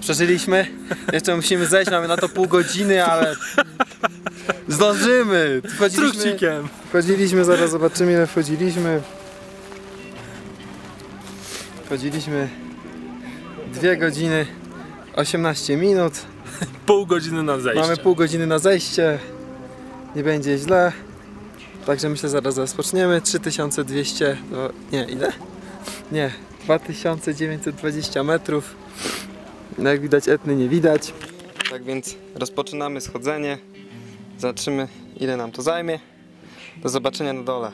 Przeżyliśmy. Jeszcze musimy zejść, mamy na to pół godziny, ale zdążymy. Wchodziliśmy, wchodziliśmy, zaraz zobaczymy ile wchodziliśmy. Wchodziliśmy 2 godziny 18 minut. Pół godziny na zejście. Mamy pół godziny na zejście. Nie będzie źle. Także myślę zaraz rozpoczniemy. 3200 to nie ile? Nie, 2920 metrów. No Jak widać etny nie widać. Tak więc rozpoczynamy schodzenie. Zobaczymy ile nam to zajmie. Do zobaczenia na dole.